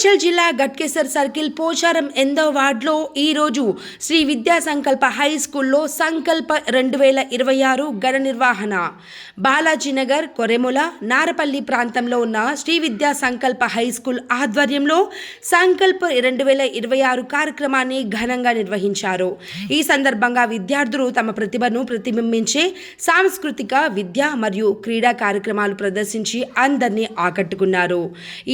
మేడ్చల్ జిల్లా గట్కేసర్ సర్కిల్ పోచారం ఎందో వార్డులో ఈరోజు శ్రీ విద్యా సంకల్ప హై స్కూల్లో సంకల్ప రెండు వేల ఇరవై ఆరు గణ నిర్వహణ. బాలాజీనగర్ కొరెముల నారపల్లి ప్రాంతంలో ఉన్న శ్రీ విద్యా సంకల్ప హై స్కూల్ ఆధ్వర్యంలో సంకల్ప రెండు వేల ఇరవై ఆరు కార్యక్రమాన్ని ఘనంగా నిర్వహించారు. ఈ సందర్భంగా విద్యార్థులు తమ ప్రతిభను ప్రతిబింబించే సాంస్కృతిక విద్య మరియు క్రీడా కార్యక్రమాలు ప్రదర్శించి అందరినీ ఆకట్టుకున్నారు.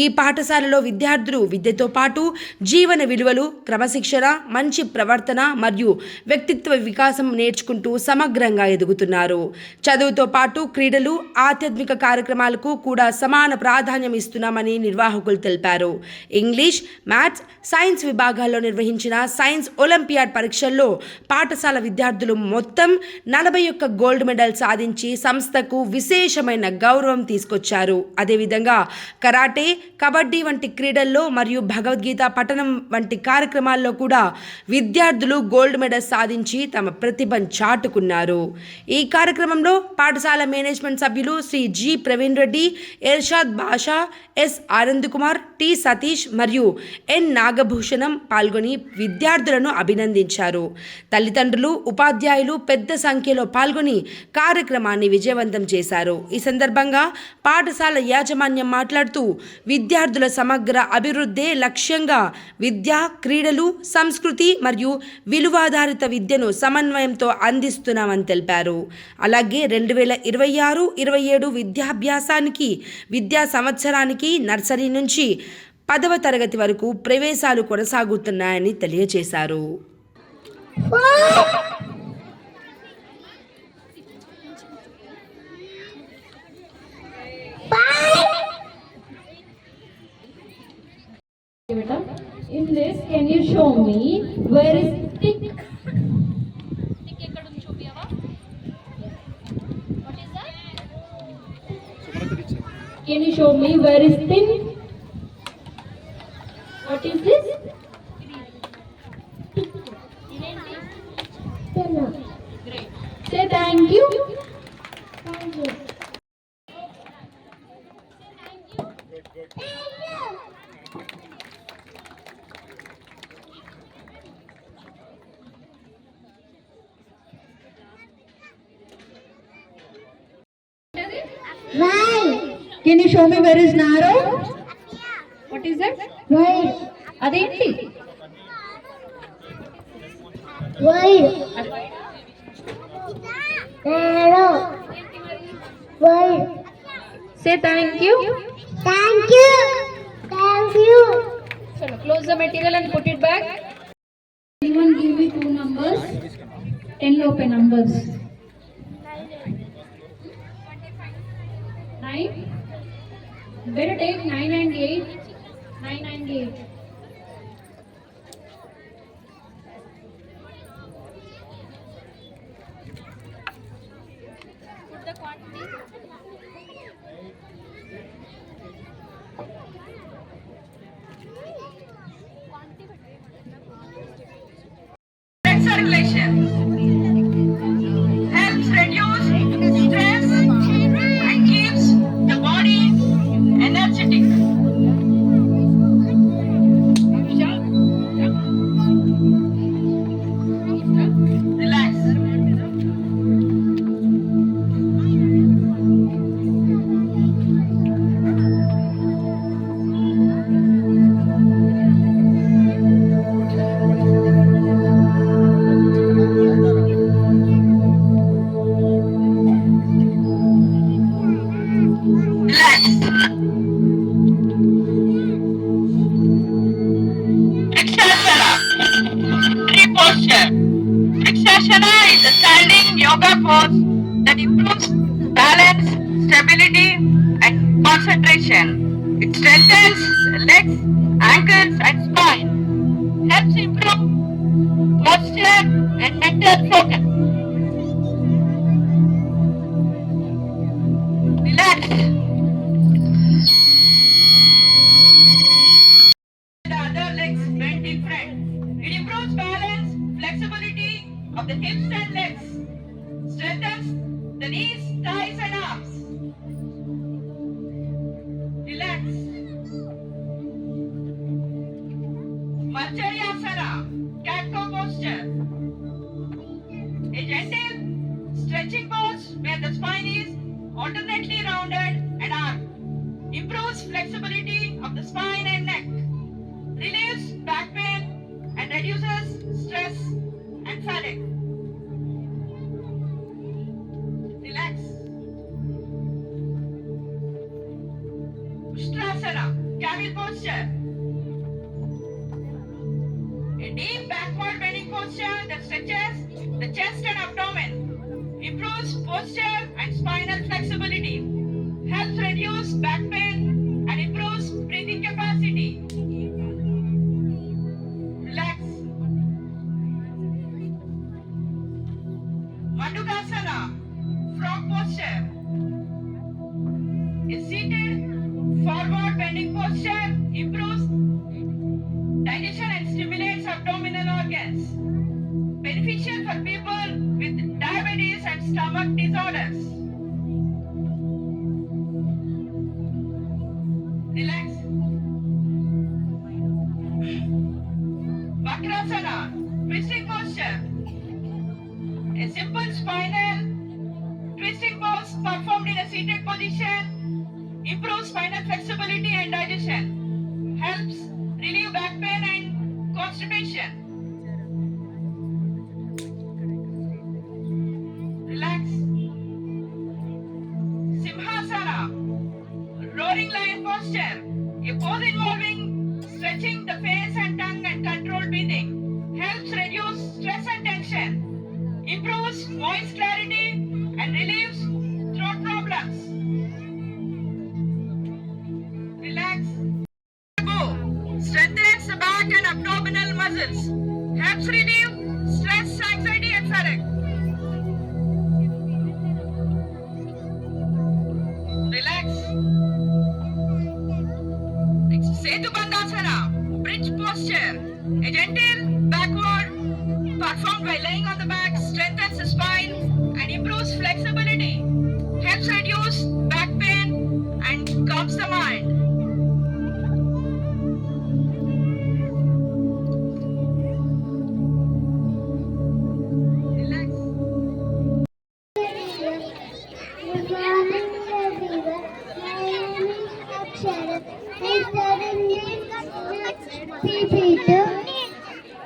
ఈ పాఠశాలలో విద్యార్థులు విద్యతో పాటు జీవన విలువలు క్రమశిక్షణ మంచి ప్రవర్తన మరియు వ్యక్తిత్వ వికాసం నేర్చుకుంటూ సమగ్రంగా ఎదుగుతున్నారు. చదువుతో పాటు క్రీడలు ఆధ్యాత్మిక కార్యక్రమాలకు కూడా సమాన ప్రాధాన్యం ఇస్తున్నామని నిర్వాహకులు తెలిపారు. ఇంగ్లీష్ మ్యాథ్స్ సైన్స్ విభాగాల్లో నిర్వహించిన సైన్స్ ఒలింపియాడ్ పరీక్షల్లో పాఠశాల విద్యార్థులు మొత్తం నలభై ఒక్క గోల్డ్ మెడల్ సాధించి సంస్థకు విశేషమైన గౌరవం తీసుకొచ్చారు. అదేవిధంగా కరాటే కబడ్డీ వంటి క్రీడల్లో మరియు భగవద్గీత పఠనం వంటి కార్యక్రమాల్లో కూడా విద్యార్థులు గోల్డ్ మెడల్ సాధించి తమ ప్రతిభను చాటుకున్నారు. ఈ కార్యక్రమంలో పాఠశాల మేనేజ్మెంట్ సభ్యులు Shri G. Praveen Reddy Ershad Basha S. Anand Kumar T. Satish మరియు ఎన్. నాగభూషణం పాల్గొని విద్యార్థులను అభినందించారు. తల్లిదండ్రులు ఉపాధ్యాయులు పెద్ద సంఖ్యలో పాల్గొని కార్యక్రమాన్ని విజయవంతం చేశారు. ఈ సందర్భంగా పాఠశాల యాజమాన్యం మాట్లాడుతూ విద్యార్థుల సమగ్ర అభివృద్ధి లక్ష్యంగా విద్య క్రీడలు సంస్కృతి మరియు విలువాధారిత విద్యను సమన్వయంతో అందిస్తున్నామని తెలిపారు. అలాగే రెండు వేల ఇరవై ఆరు ఇరవై ఏడు విద్యాభ్యాసానికి విద్యా సంవత్సరానికి నర్సరీ నుంచి పదవ తరగతి వరకు ప్రవేశాలు కొనసాగుతున్నాయని తెలియజేశారు. In this, can you show me where is tick? Can you show me where is thin? What is this? Great. Say thank you. Thank you. Good, good. can you show me where is narrow what is that wide adenti why narrow why say thank you thank you thank you so close the material and put it back anyone give me two numbers 10 open numbers 9 Better take 998. 998. Concentration. It strengthens legs, ankles, and spine. Helps improve posture and mental focus. Relax. A gentle stretching pose where the spine is alternately rounded and arched. Improves flexibility of the spine and neck. Relieves improves spinal flexibility and digestion, helps relieve back pain and constipation. Relax. Simhasana, roaring lion posture,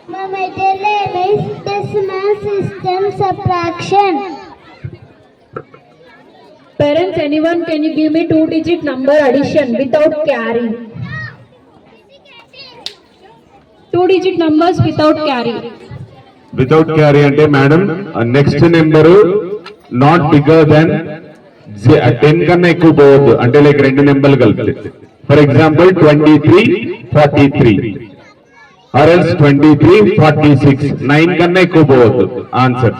My middle is Decimal System Subtraction. Parents, anyone can you give me two digit number addition without carry? Two digit numbers without carry. Without carry అంటే madam next number not bigger than ten కన్నా ఎక్కువ పోవద్దు అంటే like రెండు నెంబర్లు కలిపితే for example twenty three forty three ఆర్ఎల్స్ twenty three forty six nine కన్నా ఎక్కువ పోవద్దు ఆన్సర్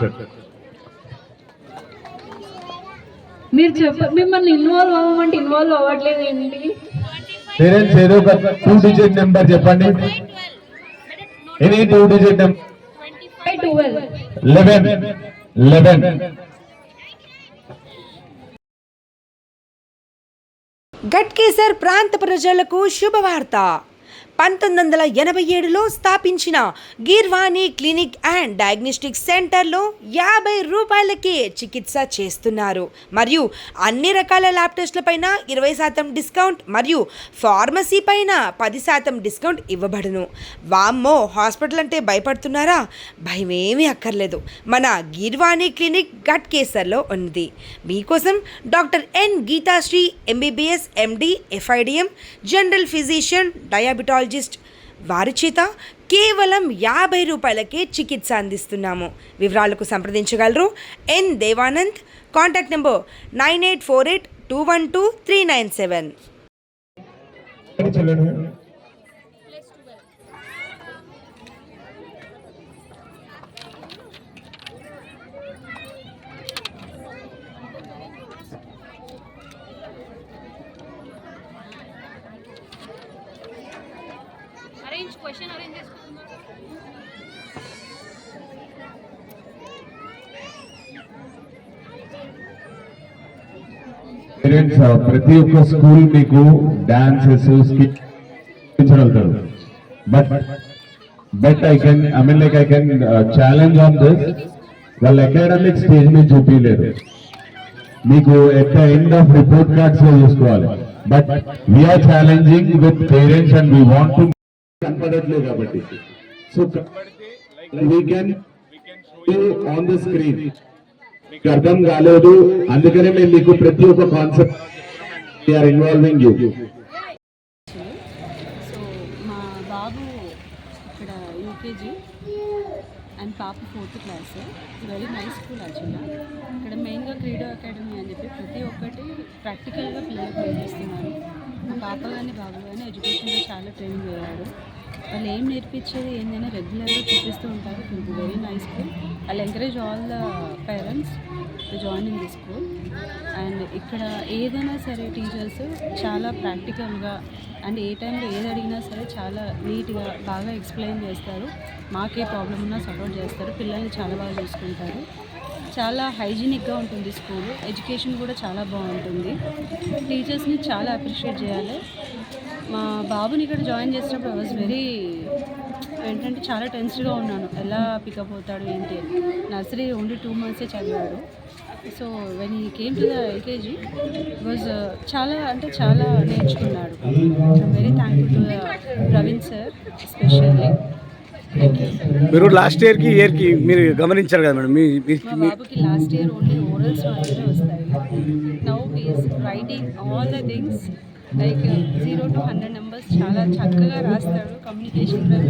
మీరు చెప్ప మిమ్మల్ని ఇన్వాల్వ్ అవ్వమంటే ఇన్వాల్వ్ అవ్వట్లేదు ఏంటి? పేరెంట్స్ ఏదో ఒక టూ డిజిట్ నెంబర్ చెప్పండి. Any two digit number eleven eleven Ghatkesar ప్రాంత ప్రజలకు శుభవార్త. పంతొమ్మిది వందల ఎనభై ఏడులో స్థాపించిన గీర్వాణి క్లినిక్ అండ్ డయాగ్నోస్టిక్ సెంటర్లో యాభై రూపాయలకే చికిత్స చేస్తున్నారు. మరియు అన్ని రకాల ల్యాబ్ టెస్ట్లపైన ఇరవై శాతం డిస్కౌంట్ మరియు ఫార్మసీ పైన పది శాతం డిస్కౌంట్ ఇవ్వబడును. వామ్మో హాస్పిటల్ అంటే భయపడుతున్నారా? భయమేమీ అక్కర్లేదు. మన గీర్వాణి క్లినిక్ గట్ కేసర్లో ఉంది మీకోసం doctor N Geethasri MBBS MD FIDM general physician diabetologist వారి చేత కేవలం యాభై రూపాయలకే చికిత్స అందిస్తున్నాము. వివరాలకు సంప్రదించగలరు. N Devanand contact number nine eight four eight two one two three nine seven arrange question arrange చేసుకుంటున్నారు పేరెంట్స్ ప్రతి ఒక్క స్కూల్ మీకు dances skit but but I can I mean like I can challenge on this వాళ్ళ academic stage మీద చూపించలేరు మీకు at the end of report కార్డ్స్లో చూసుకోవాలి but we are challenging with parents and we want to కనపడట్లేదు కాబట్టి. So we can on the screen మీకు అర్థం కాలేదు. అందుకనే మేము మీకు ప్రతి ఒక్క concept are involving you so బాబు ఇక్కడ యూకేజీ అండ్ పాప fourth class very nice school యాక్చువల్గా ఇక్కడ మెయిన్గా క్రీడా అకాడమీ అని చెప్పి ప్రతి ఒక్కటి ప్రాక్టికల్గా పిల్లలకు నేర్పిస్తున్నారు మా పాప కానీ బాబు కానీ ఎడ్యుకేషన్లో చాలా ట్రైనింగ్ అయ్యారు వాళ్ళు ఏం నేర్పించేది ఏందైనా రెగ్యులర్గా చూపిస్తూ ఉంటారు. It very nice school. వాళ్ళు encourage all the parents to join in the school and ఇక్కడ ఏదైనా సరే టీచర్స్ చాలా ప్రాక్టికల్గా అండ్ ఏ టైంలో ఏది అడిగినా సరే చాలా నీట్గా బాగా ఎక్స్ప్లెయిన్ చేస్తారు. మాకే ప్రాబ్లం ఉన్నా సపోర్ట్ చేస్తారు. పిల్లల్ని చాలా బాగా చూసుకుంటారు. చాలా హైజీనిక్గా ఉంటుంది స్కూల్. ఎడ్యుకేషన్ కూడా చాలా బాగుంటుంది. టీచర్స్ని చాలా అప్రిషియేట్ చేయాలి. మా బాబుని ఇక్కడ జాయిన్ చేసినప్పుడు ఐ వాజ్ వెరీ ఏంటంటే చాలా టెన్స్డ్గా ఉన్నాను. ఎలా పికప్ అవుతాడు ఏంటి? అని నర్సరీ ఓన్లీ టూ మంత్సే చదివాడు. So when he came to the LKG was చాలా అంటే చాలా నేర్చుకున్నాడు. Very thankful to Praveen sir especially మీరు లాస్ట్ ఇయర్కి ఇయర్కి మీరు గమనించారు కదా మేడం? మీ బాబుకి లాస్ట్ ఇయర్ ఓన్లీ ఓరల్స్ మాత్రమే వస్తాయి. Now is writing all the things like zero to hundred numbers చాలా చక్కగా రాస్తాడు. కమ్యూనికేషన్ కూడా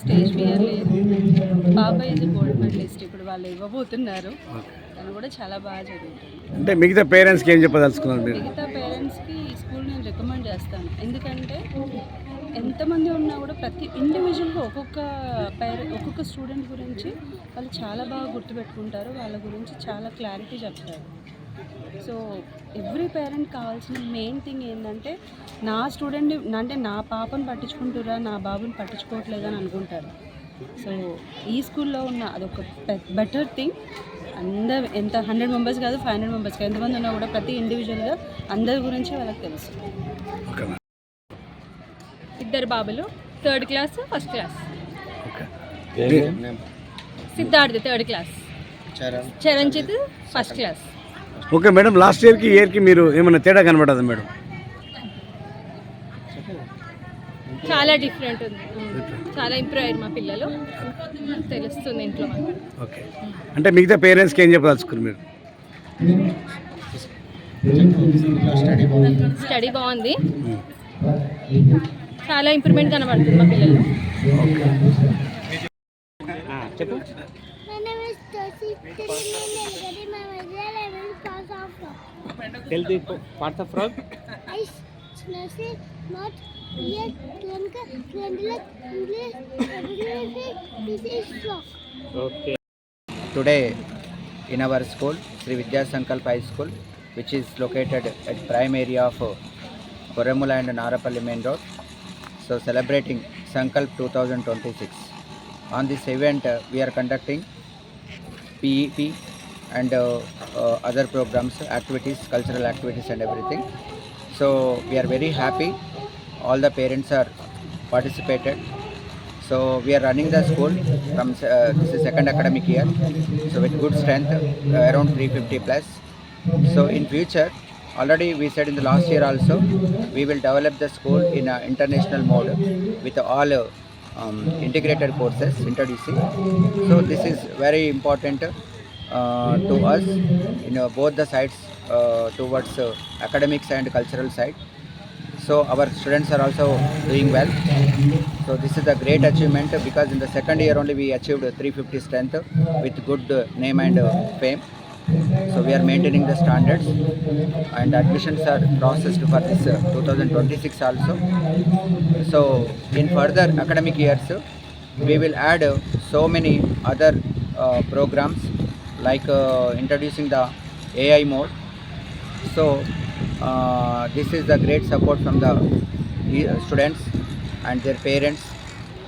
స్టేజ్ ఫియర్ లేదు. పాప ఇది గోల్డ్ మెడలిస్ట్ ఇప్పుడు వాళ్ళు ఇవ్వబోతున్నారు. తను కూడా చాలా బాగా చదువుతుంది అంటే మిగతా పేరెంట్స్కి ఏం చెప్పదలుచుకున్నారు మిగతా పేరెంట్స్కి ఈ స్కూల్ నేను రికమెండ్ చేస్తాను. ఎందుకంటే ఎంతమంది ఉన్నా కూడా ప్రతి ఇండివిజువల్గా ఒక్కొక్క పేరెంట్ ఒక్కొక్క స్టూడెంట్ గురించి వాళ్ళు చాలా బాగా గుర్తుపెట్టుకుంటారు. వాళ్ళ గురించి చాలా క్లారిటీ చెప్తారు. సో ఎవ్రీ పేరెంట్ కావాల్సిన మెయిన్ థింగ్ ఏంటంటే నా స్టూడెంట్ అంటే నా పాపను పట్టించుకుంటురా నా బాబుని పట్టించుకోవట్లేదు అని అనుకుంటారు. సో ఈ స్కూల్లో ఉన్న అదొక బెటర్ థింగ్ అందరు ఎంత హండ్రెడ్ మెంబర్స్ కాదు ఫైవ్ హండ్రెడ్ మెంబర్స్ కాదు. ఎంతమంది ఉన్నా కూడా ప్రతి ఇండివిజువల్గా అందరి గురించి వాళ్ళకి తెలుసు. ఇద్దరు బాబులు third class first class Siddharth third class Charanjit first class okay madam last ఇయర్కి ఇయర్కి మీరు ఏమైనా తేడా కనబడదా మేడం? చాలా డిఫరెంట్ ఉంది. చాలా ఇంప్రూవ్ అయ్యారు మా పిల్లలు. తెలుస్తుంది ఇంట్లో ఓకే. అంటే మిగతా పేరెంట్స్కి ఏం చెప్పదలుచుకున్నారు మీరు? స్టడీ బాగుంది. చాలా ఇంప్రూవ్మెంట్ కనబడుతుంది మా పిల్లలు My Tell the parts of frog. I not yet Lanka Landlak English Every this is frog. Okay. today in our school, Sri Vidya Sankalp High School, which is located at prime area of uh, and Narapalli Main Road. So celebrating Sankalp 2026. On this event, uh, we are conducting PEP and uh, uh, other programs, activities, cultural activities and everything. So we are very happy. All the parents are participated. So we are running the school from uh, this is second academic year. So with good strength, uh, around 350 plus. So in future, already we said in the last year also, we will develop the school in an international mode with all um, integrated courses introducing. So this is very important uh, to us in uh, both the sides uh, towards uh, academics and cultural side. So our students are also doing well. So this is a great achievement because in the second year only we achieved 350 strength with good name and uh, fame. So we are maintaining the standards and admissions are processed for this uh, 2026 also. So in further academic years, we will add uh, so many other uh, programs like uh, introducing the AI mode. So uh, this is the great support from the students and their parents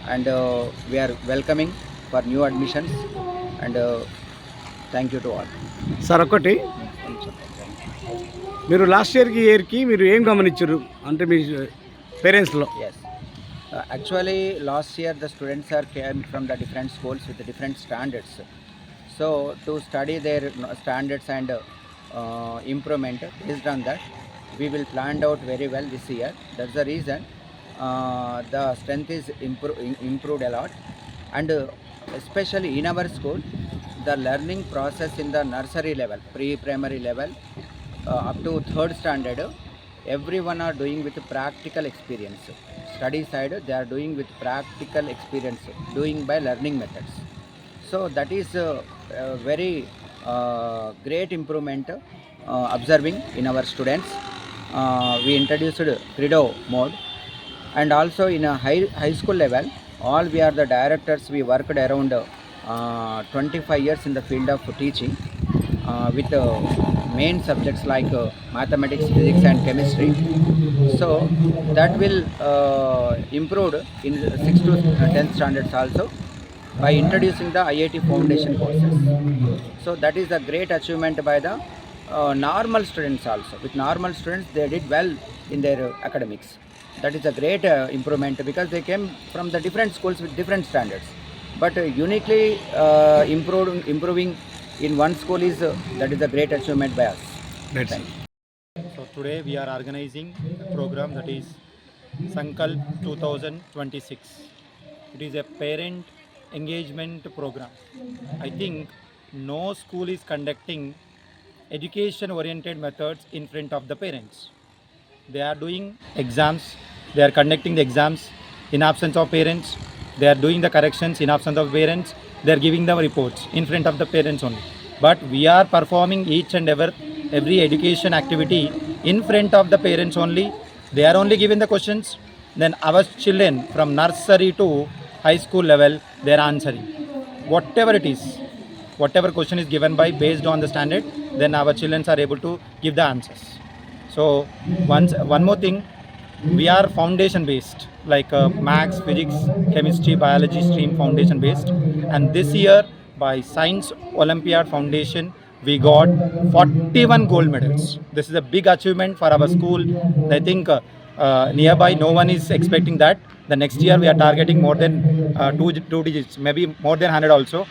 and uh, we are welcoming for new admissions and uh, thank you to all sir ఒకటి మీరు last ఇయర్కి ఇయర్కి మీరు ఏం గమనించారు? అంటే మీ పేరెంట్స్లో. Yes actually last year the students are came from the different schools with different standards so to study their standards and improvement based on that we will plan out very well this year that's the reason the strength is improve improved a lot and especially in our school the learning process in the nursery level, pre-primary level, uh, up to third standard, everyone are doing with practical experience. Study side, they are doing with practical experience, doing by learning methods. So that is a, a very uh, great improvement uh, observing in our students. Uh, we introduced Credo mode and also in a high, high school level, all we are the directors, we worked around uh, 25 years in the field of teaching uh, with uh, main subjects like uh, mathematics, physics and chemistry. So that will uh, improve in 6 to 10th standards also by introducing the IIT foundation courses. So that is a great achievement by the uh, normal students also. With normal students, they did well in their uh, academics. That is a great uh, improvement because they came from the different schools with different standards. But uh, uniquely uh, improved, improving in one school is uh, that is a great achievement by us. Right, Thank you. So today we are organizing a program that is Sankalp 2026. It is a parent engagement program. I think no school is conducting education oriented methods in front of the parents. They are doing exams, they are conducting the exams in absence of parents, they are doing the corrections in absence of parents, they are giving the reports in front of the parents only. But we are performing each and every, every education activity in front of the parents only. They are only given the questions, then our children from nursery to high school level, they are answering. Whatever it is, whatever question is given by based on the standard, then our children are able to give the answers. So once one more thing, we are foundation based, like uh, maths, physics, chemistry, biology stream foundation based. And this year, by Science Olympiad Foundation, we got 41 gold medals. This is a big achievement for our school. I think uh, uh, nearby no one is expecting that. The next year we are targeting more than uh, two two digits, maybe more than 100 also.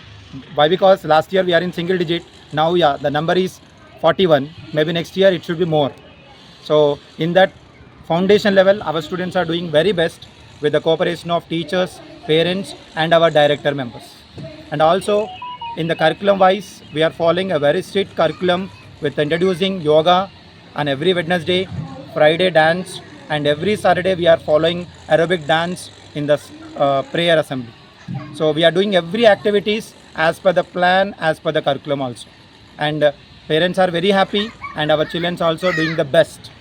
Why? Because last year we are in single digit. Now yeah, the number is 41. Maybe next year it should be more. So in that foundation level, our students are doing very best with the cooperation of teachers, parents, and our director members. And also in the curriculum wise, we are following a very strict curriculum with introducing yoga on every Wednesday, Friday dance, and every Saturday we are following aerobic dance in the uh, prayer assembly. So we are doing every activities as per the plan, as per the curriculum also. And uh, parents are very happy and our children also doing the best.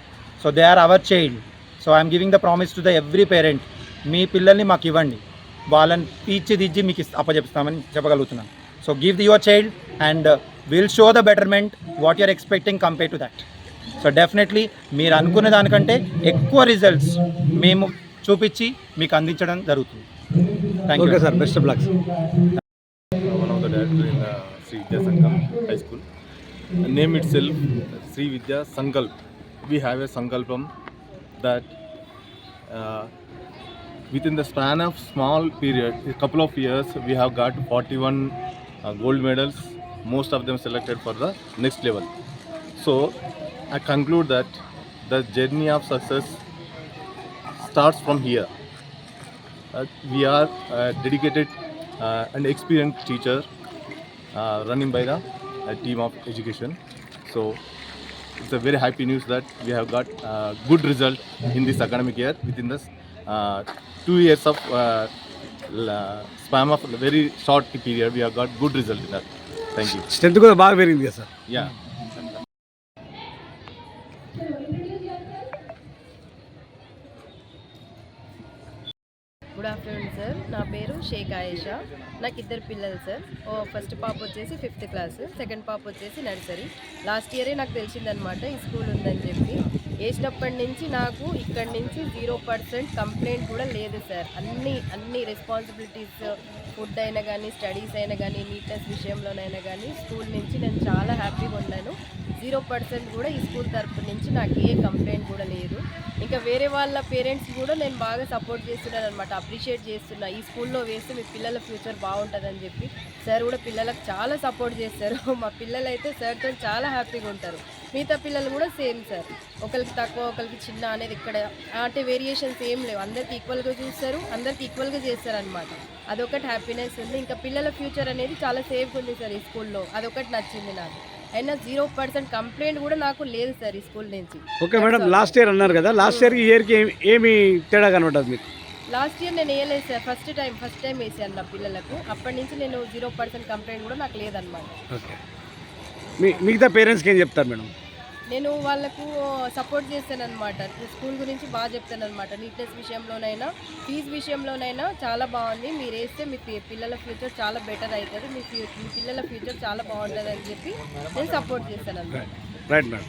So they are our child. So I am giving the promise to the every parent. మీ పిల్లల్ని మాకు ఇవ్వండి. వాళ్ళని తీర్చిదిద్ది మీకు ఇస్త- అప్పచెప్తామని చెప్పగలుగుతున్నాను so give the your child and will show the betterment what you're expecting compare to that so definitely మీరు అనుకున్న దానికంటే ఎక్కువ రిజల్ట్స్ మేము చూపించి మీకు అందించడం జరుగుతుంది. Thank you sir best of lucks one of the director in uh, Sri Vidya Sankalp High School. We have a Sankalpam that uh, within the span of small period, a couple of years, we have got 41 uh, gold medals, most of them selected for the next level. So I conclude that the journey of success starts from here. Uh, we are uh, dedicated uh, and experienced teacher uh, running by the uh, team of education. So it's a very happy news that we have got uh, good result in this academic year within this uh, two years of uh, la- span of very short period. We have got good result in that. Thank you. Strength కూడా బాగా పెరిగింది కదా sir Yeah. నాకు ఇద్దరు పిల్లలు sir. ఓ first పాప వచ్చేసి ఫిఫ్త్ క్లాస్ సెకండ్ పాప వచ్చేసి నర్సరీ. లాస్ట్ ఇయరే నాకు తెలిసిందనమాట ఈ స్కూల్ ఉందని చెప్పి. వేసినప్పటి నుంచి నాకు ఇక్కడి నుంచి జీరో పర్సెంట్ కంప్లైంట్ కూడా లేదు సార్. అన్ని అన్ని రెస్పాన్సిబిలిటీస్ ఫుడ్ అయినా కానీ స్టడీస్ అయినా కానీ నీట్నెస్ విషయంలోనైనా కానీ స్కూల్ నుంచి నేను చాలా హ్యాపీగా ఉన్నాను. జీరో పర్సెంట్ కూడా ఈ స్కూల్ తరపు నుంచి నాకు ఏ కంప్లైంట్ కూడా లేదు. ఇంకా వేరే వాళ్ళ పేరెంట్స్ కూడా నేను బాగా సపోర్ట్ చేస్తున్నాను అనమాట అప్రిషియేట్ చేస్తున్నా. ఈ స్కూల్లో వేస్తే మీ పిల్లల ఫ్యూచర్ బాగుంటుందని చెప్పి సార్ కూడా పిల్లలకు చాలా సపోర్ట్ చేస్తారు. మా పిల్లలు అయితే సార్తో చాలా హ్యాపీగా ఉంటారు. మిగతా పిల్లలు కూడా సేమ్ సార్. ఒకరికి తక్కువ ఒకరికి చిన్న అనేది ఇక్కడ అంటే వేరియేషన్స్ ఏం లేవు. అందరికి ఈక్వల్గా చూస్తారు అందరికి ఈక్వల్గా చేస్తారు అనమాట అదొకటి హ్యాపీనెస్ ఉంది. ఇంకా పిల్లల ఫ్యూచర్ అనేది చాలా సేఫ్గా ఉంది సార్ ఈ స్కూల్లో. అదొకటి నచ్చింది నాకు. అయినా జీరో పర్సెంట్ కంప్లైంట్ కూడా నాకు లేదు సార్ ఈ స్కూల్ నుంచి. ఓకే మేడం లాస్ట్ ఇయర్ అన్నారు కదా లాస్ట్ ఇయర్కి ఇయర్కి ఏమి ఏమి తేడా కనబడ్డది మీకు? లాస్ట్ ఇయర్ నేను వేయలేదు sir. First time first time వేసాను నా పిల్లలకు. అప్పటి నుంచి నేను జీరో పర్సెంట్ కంప్లైంట్ కూడా నాకు లేదనమాట ఓకే. మీ మిగతా పేరెంట్స్కి ఏం చెప్తారు మేడం? నేను వాళ్ళకు సపోర్ట్ చేస్తాను అనమాట స్కూల్ గురించి బాగా చెప్తాను అనమాట నీట్నెస్ విషయంలోనైనా ఫీజు విషయంలోనైనా చాలా బాగుంది. మీరు వేస్తే మీ పిల్లల ఫ్యూచర్ చాలా బెటర్ అవుతుంది. మీ మీ పిల్లల ఫ్యూచర్ చాలా బాగుంటుంది అని చెప్పి నేను సపోర్ట్ చేస్తాను రైట్ మేడం